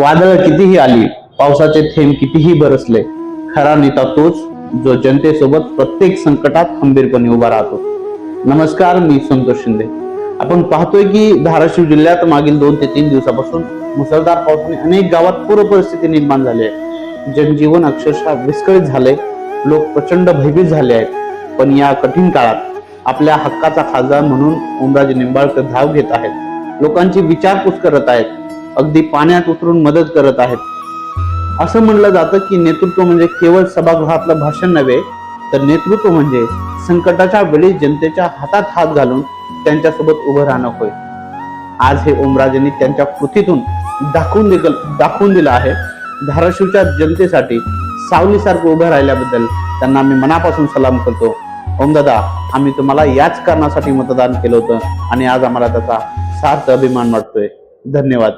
वादळ कितीही आली पावसाचे थेंब कितीही बरसले खरा नेता तोच जो जनतेसोबत प्रत्येक संकटात खंबीरपणे उभा राहतो. नमस्कार मी संतोष शिंदे. आपण पाहतोय की धाराशिव जिल्ह्यात मागील दोन ते तीन दिवसापासून मुसळधार पावसाने अनेक गावात पूर परिस्थिती निर्माण झाली आहे. जनजीवन अक्षरशः विस्कळीत झाले लोक प्रचंड भयभीत झाले आहेत. पण या कठीण काळात आपल्या हक्काचा खासदार म्हणून ओमराजे निंबाळकर धाव घेत आहेत. लोकांची विचारपूस करत आहेत. अगदी पाण्यात उतरून मदत करत आहेत. असं म्हणलं जातं की नेतृत्व म्हणजे केवळ सभागृहातलं भाषण नव्हे तर नेतृत्व म्हणजे संकटाच्या वेळी जनतेच्या हातात हात घालून त्यांच्यासोबत उभं राहणं होय. आज हे ओमराजेंनी त्यांच्या कृतीतून दाखवून दाखवून दिलं आहे. धाराशिवच्या जनतेसाठी सावलीसारखं उभं राहिल्याबद्दल त्यांना मी मनापासून सलाम करतो. ओमदादा आम्ही तुम्हाला याच कारणासाठी मतदान केलं होतं आणि आज आम्हाला त्याचा सार्थ अभिमान वाटतोय. धन्यवाद.